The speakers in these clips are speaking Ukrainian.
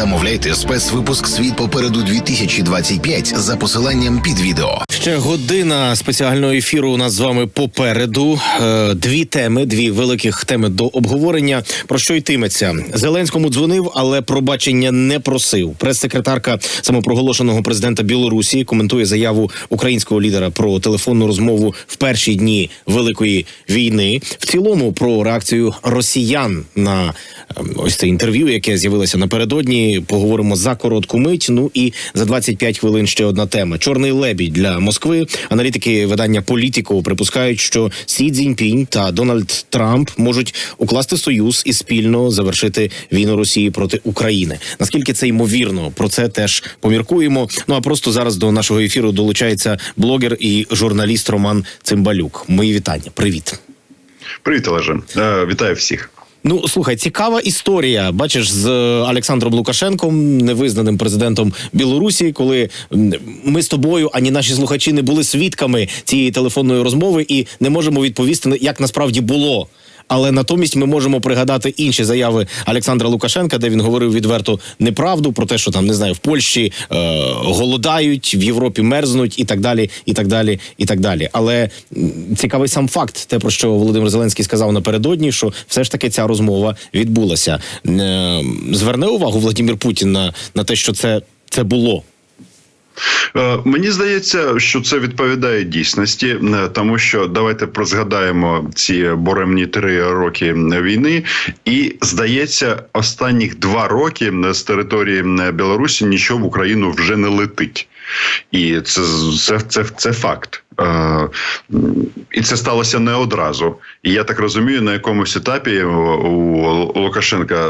Замовляйте спецвипуск Світ попереду 2025 за посиланням під відео. Ще година спеціального ефіру у нас з вами попереду. Е, Дві теми, дві великих теми до обговорення. Про що йтиметься? Зеленському дзвонив, але пробачення не просив. Прес-секретарка самопроголошеного президента Білорусі коментує заяву українського лідера про телефонну розмову в перші дні великої війни. В цілому про реакцію росіян на ем, ось це інтерв'ю, яке з'явилося напередодні. Поговоримо за коротку мить. Ну і за 25 хвилин ще одна тема: чорний лебідь для Москви. Аналітики видання Політіко припускають, що Сі Цзіньпінь та Дональд Трамп можуть укласти союз і спільно завершити війну Росії проти України. Наскільки це ймовірно? Про це теж поміркуємо. Ну а просто зараз до нашого ефіру долучається блогер і журналіст Роман Цимбалюк. Мої вітання. Привіт. Привіт, Олеже. Е, Вітаю всіх. Ну слухай, цікава історія. Бачиш, з е, Олександром Лукашенком, невизнаним президентом Білорусі, коли ми з тобою, ані наші слухачі не були свідками цієї телефонної розмови і не можемо відповісти, як насправді було. Але натомість ми можемо пригадати інші заяви Олександра Лукашенка, де він говорив відверто неправду про те, що там не знаю, в Польщі е, голодають, в Європі мерзнуть і так далі, і так далі, і так далі. Але цікавий сам факт, те про що Володимир Зеленський сказав напередодні, що все ж таки ця розмова відбулася. Е, зверне увагу Владимир Путін на, на те, що це, це було. Е, Мені здається, що це відповідає дійсності, е, тому що давайте прозгадаємо ці боремні три роки війни, і здається, останніх два роки з території Білорусі нічого в Україну вже не летить. І це, це, це, це факт. Е, І це сталося не одразу. І я так розумію, на якомусь етапі у Лукашенка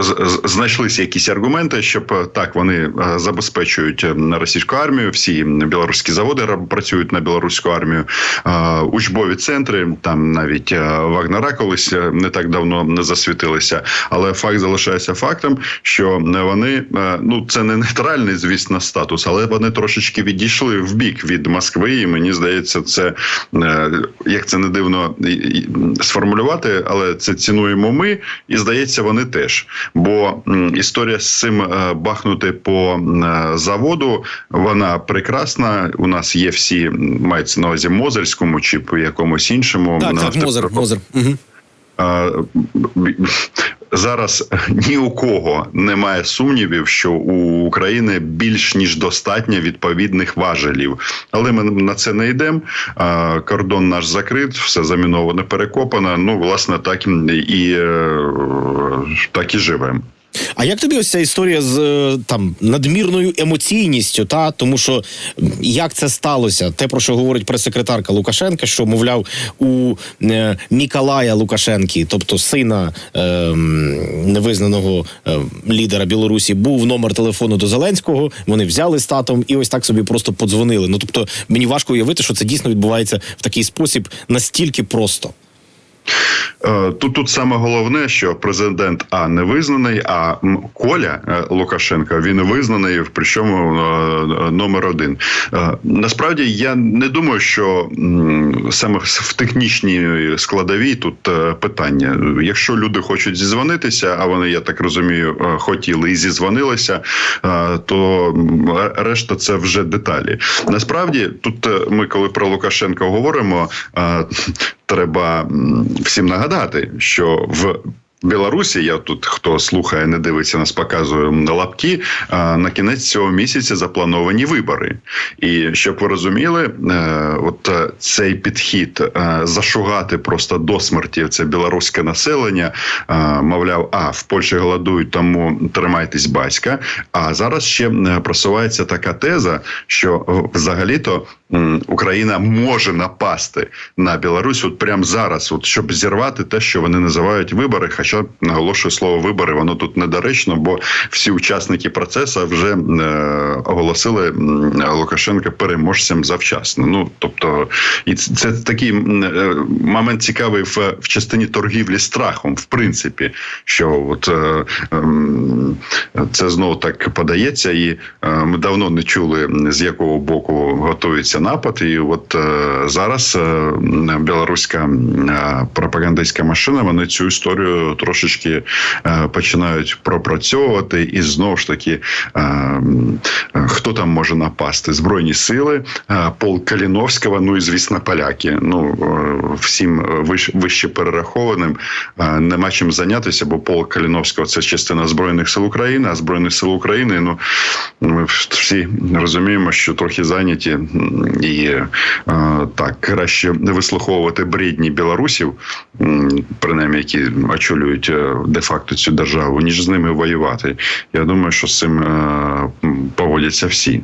з- знайшлися якісь аргументи, щоб е, так вони е, забезпечують е, російську армію. Всі білоруські заводи працюють на білоруську армію, Е, учбові центри. Там навіть е, Вагнера колись е, не так давно не засвітилися. Але факт залишається фактом, що вони е, ну це не нейтральний, звісно, статус, але вони трошечки відійшли в бік від Москви. І мені здається, це е, як це не дивно сформулювати, але це цінуємо ми, і здається, вони теж. Бо історія з цим е, бахнути по е, заводу, вона прекрасна. У нас є всі мається на увазі Мозерському чи по якомусь іншому Так, так, Мозер, Мозер. Угу. Зараз ні у кого немає сумнівів, що у України більш ніж достатньо відповідних важелів, але ми на це не йдемо. Кордон наш закрит, все заміновано, перекопано. Ну, власне, так і е, так і живемо. А як тобі ось ця історія з е, там надмірною емоційністю? Та тому що як це сталося? Те про що говорить прес-секретарка Лукашенка, що мовляв у е, Міколая Лукашенки, тобто сина е, невизнаного е, лідера Білорусі, був номер телефону до Зеленського. Вони взяли з татом і ось так собі просто подзвонили. Ну тобто мені важко уявити, що це дійсно відбувається в такий спосіб настільки просто. Е, Тут тут саме головне, що президент А не визнаний, а Коля е, Лукашенка він визнаний, причому е, номер один. Насправді я не думаю, що саме в технічній складовій тут питання. Якщо люди хочуть зізвонитися, а вони, я так розумію, хотіли і зізвонилися, то решта це вже деталі. Насправді, тут ми, коли про Лукашенка говоримо, треба всім нагадати, що в Білорусі, я тут хто слухає, не дивиться нас, показую на лапки. На кінець цього місяця заплановані вибори. І щоб ви розуміли, е, от е, цей підхід е, зашугати просто до смерті це білоруське населення. Мовляв, а в Польщі голодують, тому тримайтесь батька. А зараз ще просувається така теза, що взагалі-то Україна може напасти на Білорусь, от прямо зараз, от щоб зірвати те, що вони називають вибори. Хоча наголошую слово вибори, воно тут недоречно, бо всі учасники процесу вже е, оголосили Лукашенка переможцем завчасно. Ну тобто, і це, такий е, момент цікавий в, в частині торгівлі страхом, в принципі, що от е, ем, це знову так подається, і е, ми давно не чули з якого боку готується напад. І от е, зараз е, білоруська е, пропагандистська машина вони цю історію трошечки починають пропрацьовувати, і знову ж таки, хто там може напасти? Збройні сили, полк Каліновського, ну і звісно, поляки. Ну всім виш, вище перерахованим нема чим зайнятися, бо полк Каліновського це частина збройних сил України, а збройних сил України. Ну ми всі розуміємо, що трохи зайняті і е, так краще вислуховувати брідні білорусів, принаймні які очолюють е, де-факто цю державу, ніж з ними воювати. Я думаю, що з цим е, поводяться всі.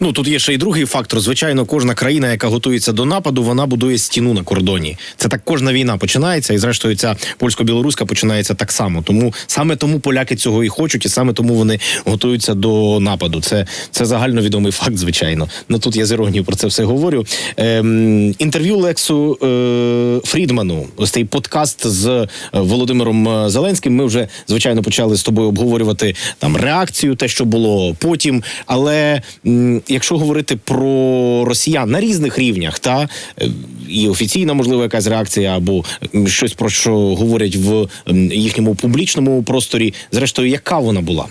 Ну тут є ще й другий фактор. Звичайно, кожна країна, яка готується до нападу, вона будує стіну на кордоні. Це так кожна війна починається, і зрештою ця польсько-білоруська починається так само. Тому саме тому поляки цього і хочуть, і саме тому вони готуються до нападу. Це це загальновідомий факт, звичайно. Ну тут я з іронією про це все говорю. Ем, інтерв'ю Лексу е, Фрідману, ось цей подкаст з е, Володимиром е, Зеленським. Ми вже звичайно почали з тобою обговорювати там реакцію, те, що було потім. Але м, якщо говорити про росіян на різних рівнях, та е, і офіційна, можливо, якась реакція, або щось про що говорять в їхньому публічному просторі, зрештою, яка вона була?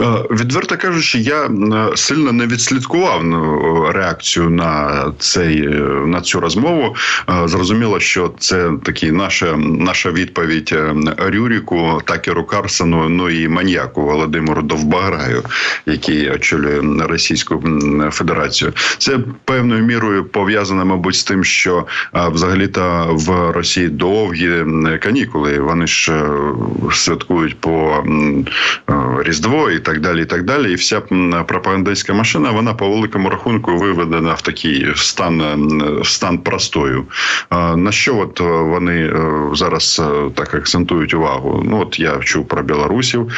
Е, Відверто кажучи, я е, сильно не відслідкував ну, реакцію на цей е, на цю розмову. Е, Зрозуміло, що це такі наша наша відповідь е, Рюріку, Такеру Карсону, ну і маньяку Володимиру Довбаграю, який очолює Російську Федерацію. Це певною мірою пов'язане, мабуть, з тим, що е, взагалі-то в Росії довгі канікули. Вони ж е, святкують по е, Різдво і так далі. І так далі. І вся пропагандистська машина вона по великому рахунку виведена в такий стан, м, стан простою. На що от е, вони е, зараз е, так акцентують увагу? Ну от я чув про білорусів,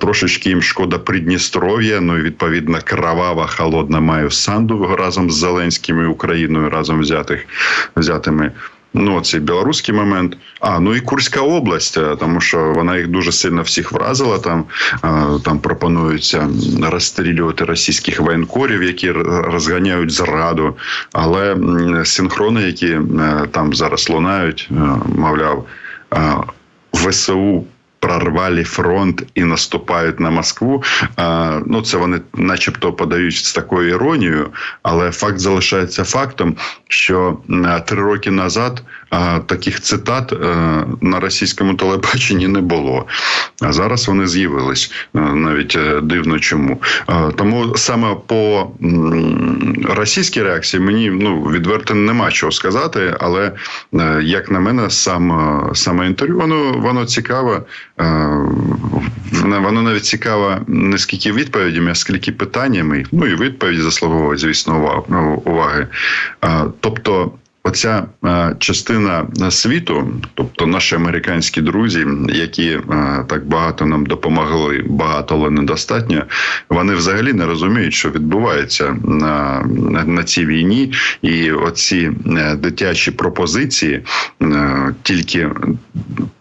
трошечки їм шкода Придністров'я, ну і відповідно кровава, холодна має санду разом з Зеленським і Україною разом взятих взятими. Ну, цей білоруський момент. А ну і Курська область, е, тому що вона їх дуже сильно всіх вразила. Там е, там пропонується розстрілювати російських воєнкорів, які розганяють зраду. Але синхрони, які е, там зараз лунають, мовляв, ВСУ. Прорвали фронт і наступають на Москву. Ну це вони, начебто, подають з такою іронією, але факт залишається фактом, що три роки назад таких цитат е, на російському телебаченні не було. А зараз вони з'явились Е, навіть е, дивно чому. Тому саме по російській реакції мені ну відверто нема чого сказати, але як на мене, сам е, саме інтерв'ю воно воно цікаве. Воно навіть цікаве не скільки відповідями, а скільки питаннями. Ну і відповіді заслуговують, звісно, уваги. Тобто. Оця е, частина світу, тобто наші американські друзі, які е, так багато нам допомогли, багато але недостатньо, вони взагалі не розуміють, що відбувається на, на, цій війні, і оці е, дитячі пропозиції е, тільки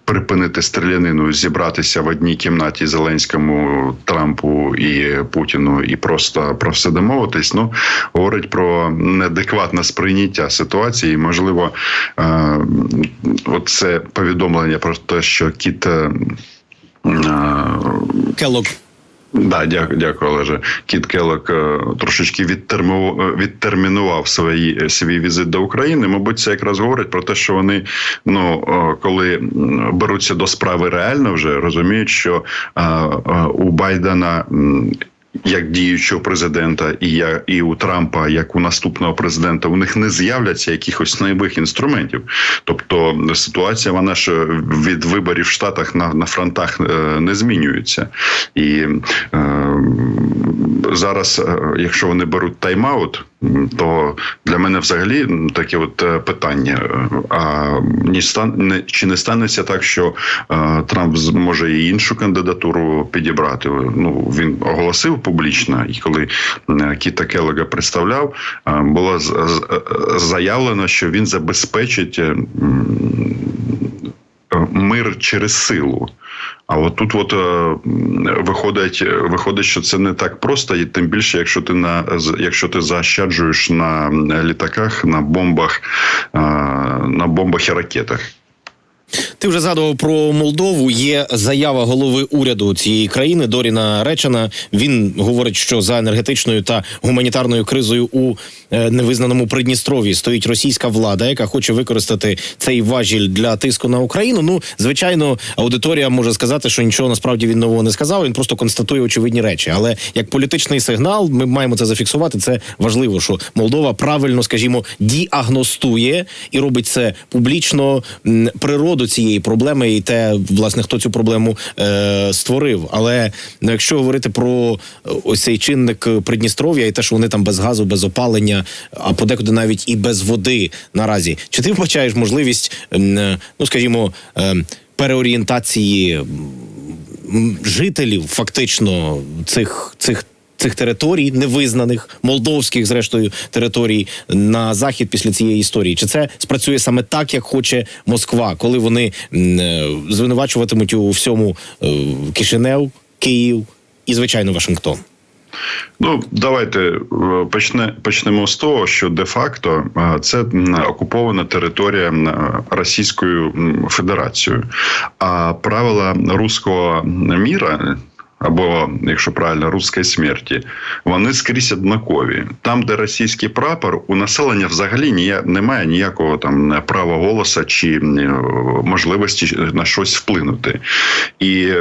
припинити стрілянину, зібратися в одній кімнаті Зеленському, Трампу і Путіну, і просто про все домовитись. Ну говорить про неадекватне сприйняття ситуації. Можливо, е, оце повідомлення про те, що кіт. е, е, Келок. Да, дякую, дякую, Олеже. Кіт Келок е, трошечки е, відтермінував свої, е, свій візит до України. Мабуть, це якраз говорить про те, що вони, ну коли беруться до справи реально, вже розуміють, що у Байдена. Як діючого президента, і я і у Трампа, як у наступного президента, у них не з'являться якихось нових інструментів. Тобто ситуація вона ж від виборів в Штатах на, на фронтах е, не змінюється. І е, зараз, е, якщо вони беруть тайм-аут, то для мене взагалі таке от е, питання: е, а ні стан не чи не станеться так, що е, Трамп зможе і іншу кандидатуру підібрати? Ну він оголосив публічно, і коли Кіта Келега представляв, було заявлено, що він забезпечить. Е, Мир через силу. А от тут, от е, виходить, виходить, що це не так просто, і тим більше, якщо ти на якщо ти заощаджуєш на літаках, на бомбах, е, на бомбах і ракетах. Ти вже згадував про Молдову. Є заява голови уряду цієї країни Доріна Речана. Він говорить, що за енергетичною та гуманітарною кризою у е, невизнаному Придністров'ї стоїть російська влада, яка хоче використати цей важіль для тиску на Україну. Ну, звичайно, аудиторія може сказати, що нічого насправді він нового не сказав. Він просто констатує очевидні речі. Але як політичний сигнал, ми маємо це зафіксувати. Це важливо, що Молдова правильно, скажімо, діагностує і робить це публічно м, природу цієї проблеми і те, власне, хто цю проблему е, створив. Але ну, якщо говорити про е, ось цей чинник Придністров'я і те, що вони там без газу, без опалення, а подекуди навіть і без води наразі, чи ти вбачаєш можливість, е, ну скажімо, е, переорієнтації жителів фактично цих цих. Цих територій невизнаних молдовських, зрештою, територій на захід після цієї історії, чи це спрацює саме так, як хоче Москва, коли вони е, звинувачуватимуть у всьому е, Кишинев, Київ і звичайно Вашингтон? Ну, давайте е, почне, почнемо з того, що де-факто це окупована територія Російською Федерацією. А правила руського міра. Або, якщо правильно, руської смерті, вони скрізь однакові. Там, де російський прапор, у населення взагалі нія, немає ніякого там права голоса чи м, можливості на щось вплинути. І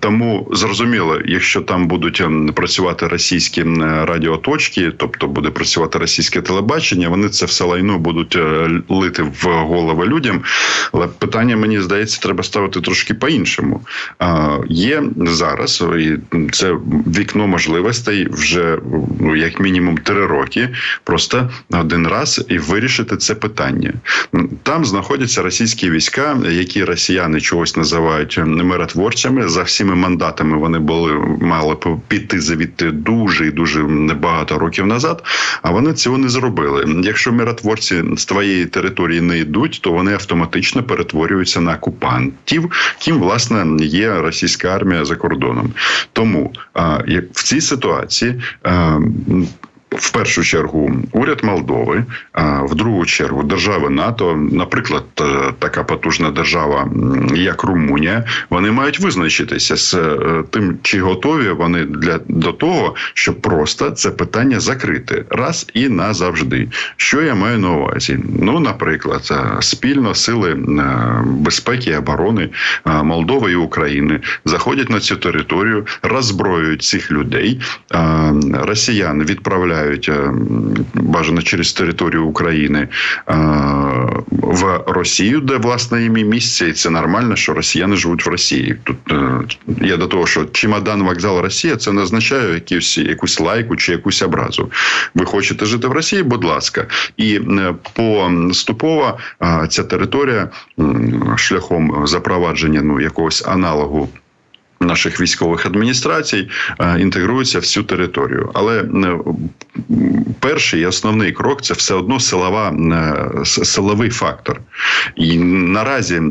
тому зрозуміло, якщо там будуть працювати російські радіоточки, тобто буде працювати російське телебачення, вони це все лайно будуть е, лити в голови людям. Але питання мені здається, треба ставити трошки по-іншому. Є зараз, і це вікно можливостей вже ну, як мінімум три роки. Просто один раз і вирішити це питання. Там знаходяться російські війська, які росіяни чогось називають миротворцями. За всіми мандатами вони були мали піти звідти дуже і дуже небагато років назад. А вони цього не зробили. Якщо миротворці з твоєї території не йдуть, то вони автоматично перетворюються на окупантів, ким власне є російська армія за кордоном. Тому в цій ситуації. В першу чергу уряд Молдови, в другу чергу держави НАТО, наприклад, е, така потужна держава, як Румунія, вони мають визначитися з е, тим, чи готові вони для до того, щоб просто це питання закрити раз і назавжди. Що я маю на увазі? Ну, наприклад, е, спільно сили безпеки і оборони Молдови і України заходять на цю територію, роззброюють цих людей. Росіяни відправляють е, бажано через територію України е, в Росію, де власне їм і місце, і це нормально, що росіяни живуть в Росії. Тут е, я до того, що чемодан вокзал Росія, це не означає якусь, якусь лайку чи якусь образу. Ви хочете жити в Росії, будь ласка, і поступово ця територія шляхом запровадження ну якогось аналогу. Наших військових адміністрацій е, інтегруються в цю територію, але е, перший і основний крок це все одно силова е, силовий фактор. І наразі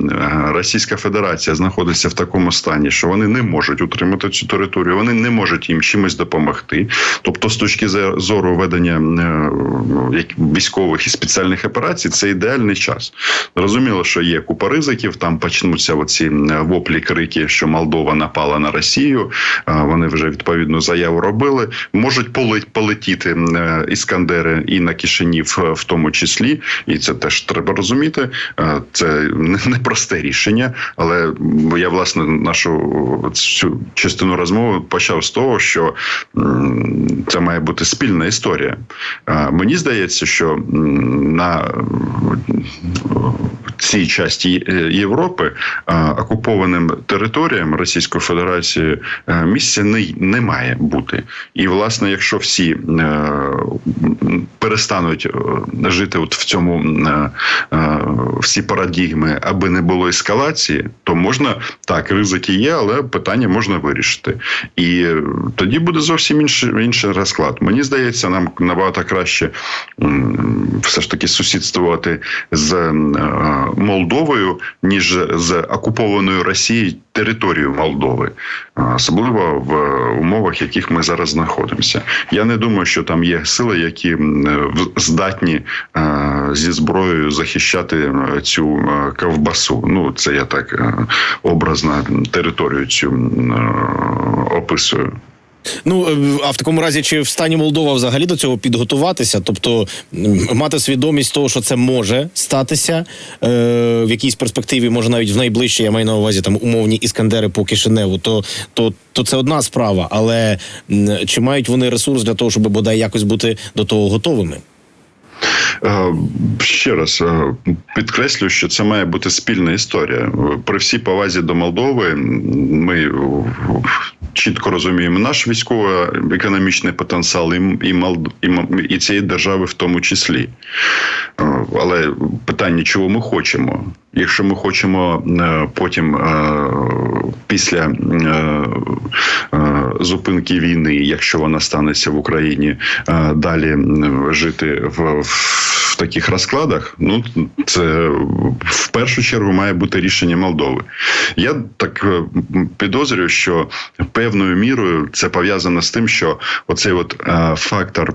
Російська Федерація знаходиться в такому стані, що вони не можуть утримати цю територію, вони не можуть їм чимось допомогти. Тобто, з точки зору ведення військових і спеціальних операцій, це ідеальний час. Зрозуміло, що є купа ризиків. Там почнуться оці воплі, крики, що Молдова напала на Росію. Е, Вони вже відповідну заяву робили. Можуть полетіти е, іскандери і на Кишинів, е, в тому числі, і це теж треба розуміти. Це непросте рішення, але я власне нашу цю частину розмови почав з того, що це має бути спільна історія. Мені здається, що на цій часті Європи окупованим територіям Російської Федерації е, місця не, не має бути. І власне, якщо всі е, перестануть е, жити от в цьому всі парадігми, аби не було ескалації, то можна так, ризики є, але питання можна вирішити. І тоді буде зовсім інший, інший розклад. Мені здається, нам набагато краще все ж таки сусідствувати з е, Молдовою, ніж з окупованою Росією територією Молдови, особливо в умовах, в яких ми зараз знаходимося. Я не думаю, що там є сили, які здатні е, зі зброєю захищати е, цю е, ковбасу. Ну, це я так е, образно територію цю е, описую. Ну е, а в такому разі, чи в стані Молдова взагалі до цього підготуватися? Тобто мати свідомість того, що це може статися е, в якійсь перспективі, може навіть в найближчій, я маю на увазі там умовні іскандери по Кишиневу, то, то, то це одна справа. Але чи мають вони ресурс для того, щоб бодай якось бути до того готовими? Е, Ще раз е, підкреслю, що це має бути спільна історія. При всій повазі до Молдови ми чітко розуміємо наш військово-економічний потенціал і, і, Молд- і, цієї держави в тому числі. Е, Але питання, чого ми хочемо? Якщо ми хочемо е, потім е, після е, зупинки війни, якщо вона станеться в Україні, далі жити в, в таких розкладах, ну це в першу чергу має бути рішення Молдови. Я так підозрюю, що певною мірою це пов'язано з тим, що оцей от фактор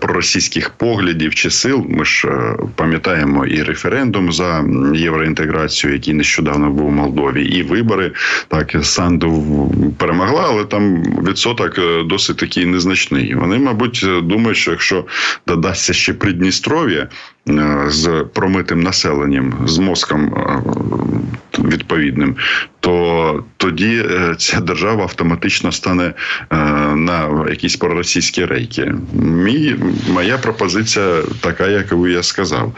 проросійських поглядів чи сил, ми ж пам'ятаємо і референдум за м, євроінтеграцію, який нещодавно був у Молдові, і вибори. Так Санду перемогла, але там відсоток е, досить такий незначний. Вони, мабуть, е, думають, що якщо додасться ще Придністров'я е, з промитим населенням, з мозком відповідним, то тоді е, ця держава автоматично стане е, на якісь проросійські рейки. Мій, моя пропозиція така, як я сказав.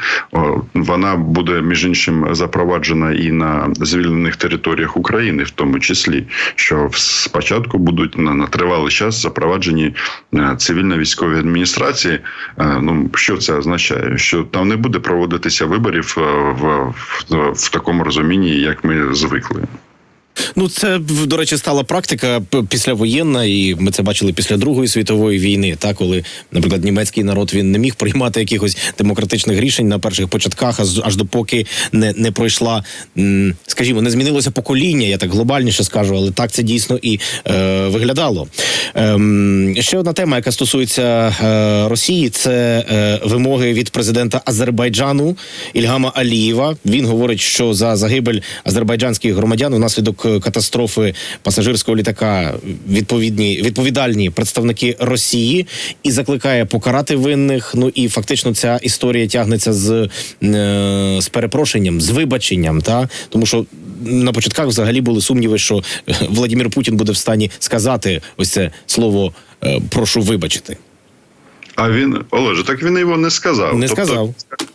Вона буде між іншим запроваджена і на звільнених територіях України, в тому числі, що спочатку будуть на, на тривалий час запроваджені е, цивільно-військові адміністрації. Ну що це означає? Що там не буде проводитися виборів в, в, в такому розумінні, як ми звикли. Ну, це до речі стала практика післявоєнна, і ми це бачили після Другої світової війни. Та коли, наприклад, німецький народ він не міг приймати якихось демократичних рішень на перших початках, аж, аж допоки не, не пройшла, скажімо, не змінилося покоління. Я так глобальніше скажу, але так це дійсно і е, виглядало. Ем, ще одна тема, яка стосується е, Росії, це е, вимоги від президента Азербайджану Ільгама Алієва. Він говорить, що за загибель азербайджанських громадян внаслідок е, катастрофи пасажирського літака відповідні відповідальні представники Росії і закликає покарати винних. Ну і фактично ця історія тягнеться з, е, з перепрошенням, з вибаченням. Та тому що на початках взагалі були сумніви, що е, Владимир Путін буде в стані сказати ось це слово е, прошу вибачити. А він Олеже, так він його не сказав. Не сказав.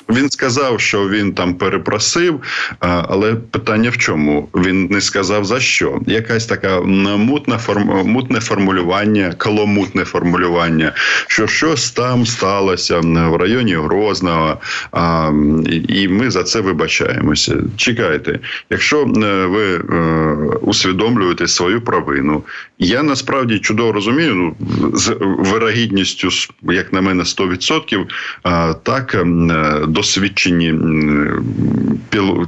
Він сказав, що він там перепросив, але питання в чому? Він не сказав за що. Якась така мутна форм, мутне формулювання, коломутне формулювання, що щось там сталося в районі Грозного, і- ми за це вибачаємося. Чекайте, якщо е, ви е, усвідомлюєте свою провину, я насправді чудово розумію, ну з вирогідністю, як на мене, 100%, а, так ем, е, досвідчені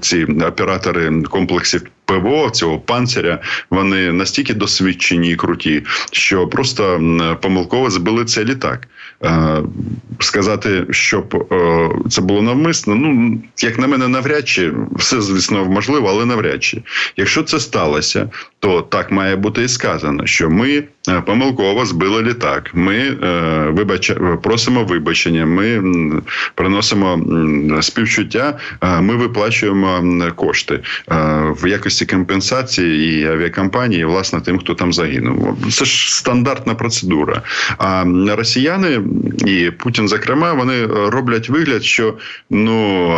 ці оператори комплексів. ПВО цього панциря вони настільки досвідчені і круті, що просто помилково збили цей літак. Е, Сказати, щоб е, це було навмисно, ну як на мене, навряд чи все звісно можливо, але навряд чи. Якщо це сталося, то так має бути і сказано, що ми е, помилково збили літак. Ми вибача, просимо вибачення, ми приносимо співчуття, ми виплачуємо кошти в якості компенсації і авіакомпанії, власне, тим, хто там загинув. Це ж стандартна процедура. А росіяни і Путін, зокрема, вони роблять вигляд, що ну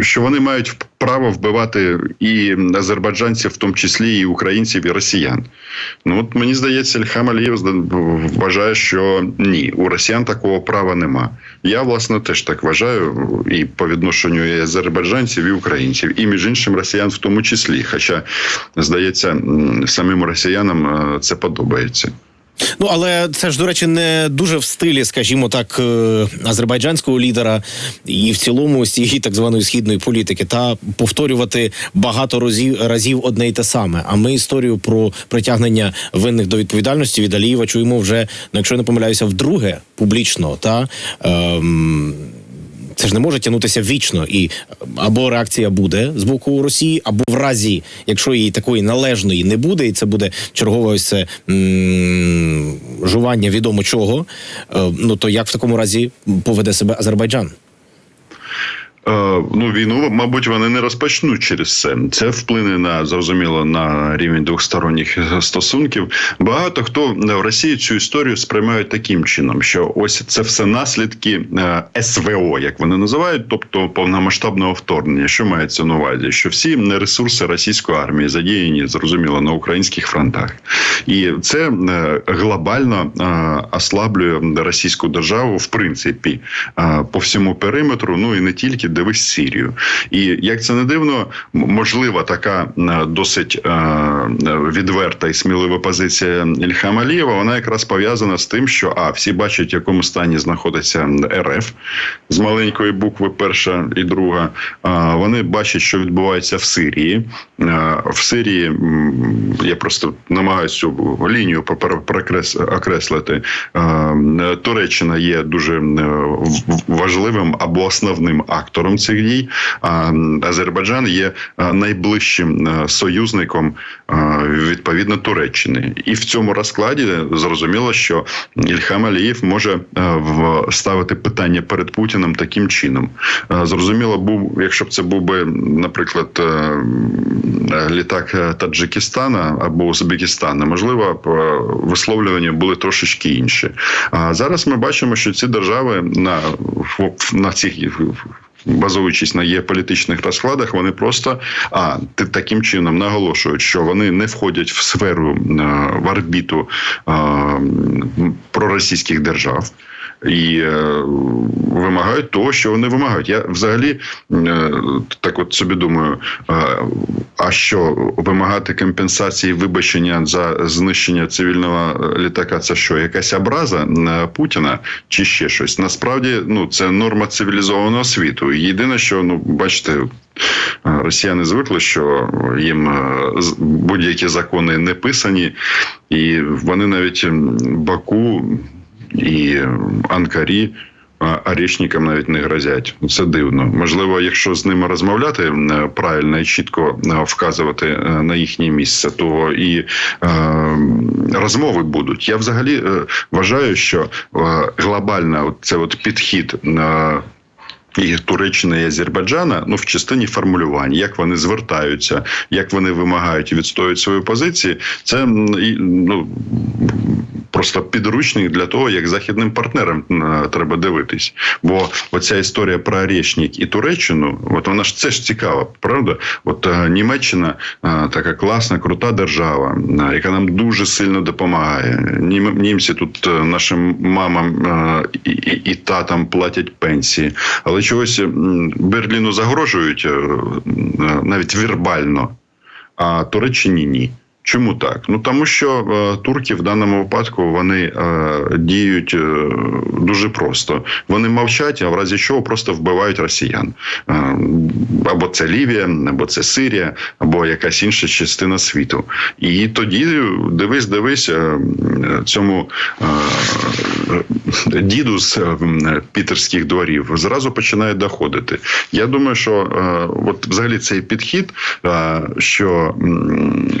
що вони мають право вбивати і азербайджанців, в тому числі і українців, і росіян. Ну от мені здається, Ільхам Алієв вважає, що ні, у росіян такого права нема. Я власне теж так вважаю, і по відношенню і азербайджанців, і українців, і між іншим росіян в тому числі. Хоча здається, самим росіянам це подобається. Ну але це ж до речі не дуже в стилі, скажімо так, е, азербайджанського лідера і в цілому цієї так званої східної політики, та повторювати багато разів разів одне й те саме. А ми історію про притягнення винних до відповідальності від Алієва чуємо вже, ну якщо я не помиляюся, вдруге публічно та. Ем, це ж не може тягнутися вічно, і або реакція буде з боку Росії, або в разі, якщо її такої належної не буде, і це буде чергове ось це жування відомо чого. е, ну то як в такому разі поведе себе Азербайджан? Е, Ну, війну, мабуть, вони не розпочнуть через це. Це вплине на зрозуміло на рівень двосторонніх стосунків. Багато хто в Росії цю історію сприймають таким чином, що ось це все наслідки е, СВО, як вони називають, тобто повномасштабного вторгнення. Що мається на увазі? Що всі ресурси російської армії задіяні, зрозуміло, на українських фронтах, і це е, глобально ослаблює російську державу в принципі по всьому периметру. Ну і не тільки дивись Сирію. І як це не дивно, можлива така досить відверта і смілива позиція Ільхам Алієва, вона якраз пов'язана з тим, що а всі бачать, в якому стані знаходиться РФ з маленької букви, перша і друга. А вони бачать, що відбувається в Сирії. В Сирії я просто намагаюся цю лінію окреслити. Туреччина є дуже важливим або основним актором цих дій. А Азербайджан є найближчим союзником відповідно Туреччини, і в цьому розкладі зрозуміло, що Ільхам Алієв може ставити питання перед Путіним таким чином. Зрозуміло, був, якщо б це був би, наприклад, літак Таджикистана або Узбекистана, можливо, висловлювання були трошечки інші. А зараз ми бачимо, що ці держави на на цих базуючись на геополітичних розкладах, вони просто а таким чином наголошують, що вони не входять в сферу в орбіту проросійських держав. І е, вимагають того, що вони вимагають. Я взагалі е, так от собі думаю: е, а що вимагати компенсації вибачення за знищення цивільного літака? Це що? Якась образа на Путіна чи ще щось? Насправді, ну це норма цивілізованого світу. Єдине, що ну бачите. Росіяни звикли, що їм будь-які закони не писані, і вони навіть Баку і Анкарі. Арішникам навіть не грозять. Це дивно. Можливо, якщо з ними розмовляти правильно і чітко вказувати на їхнє місце, то і е, розмови будуть. Я взагалі вважаю, що глобально це от підхід на. І Туреччини і Азербайджана ну в частині формулювань, як вони звертаються, як вони вимагають і відстоюють свої позиції, це ну просто підручник для того, як західним партнерам треба дивитись. Бо оця історія про Орешник і Туреччину, от вона ж це ж цікава, правда? От Німеччина така класна, крута держава, яка нам дуже сильно допомагає. Німці тут нашим мамам і татам платять пенсії, але чогось Берліну загрожують навіть вербально, а Туреччині ні. Чому так? Ну тому що е, турки в даному випадку вони е, діють е, дуже просто. Вони мовчать, а в разі чого просто вбивають росіян. Е, або це Лівія, або це Сирія, або якась інша частина світу. І тоді дивись, дивись, е, цьому. Е, е, діду з е, пітерських дворів зразу починає доходити. Я думаю, що е, от взагалі цей підхід, е, що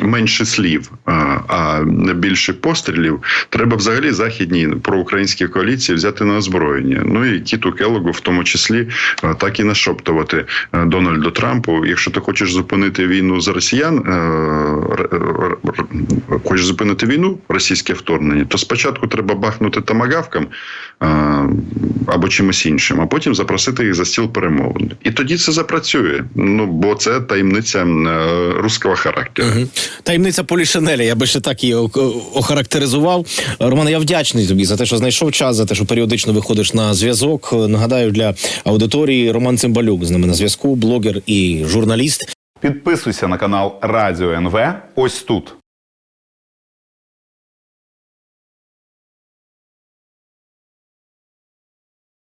менше слів, е, а більше пострілів, треба взагалі західній проукраїнській коаліції взяти на озброєння. Ну і Кіту Келогу, в тому числі, е, так і нашоптувати е, Дональду Трампу. Якщо ти хочеш зупинити війну з росіян, е, хочеш зупинити війну, російське вторгнення, то спочатку треба бахнути тамагавкам е, або чимось іншим, а потім запросити їх за стіл перемовин. І тоді це запрацює. Ну бо це таємниця е, руського характеру. Мгм. Таємниця Полішинеля, я би ще так її охарактеризував. Романе, я вдячний тобі за те, що знайшов час, за те, що періодично виходиш на зв'язок. Нагадаю, для аудиторії Роман Цимбалюк з нами на зв'язку, блогер і журналіст. Підписуйся на канал Радіо НВ. Ось тут.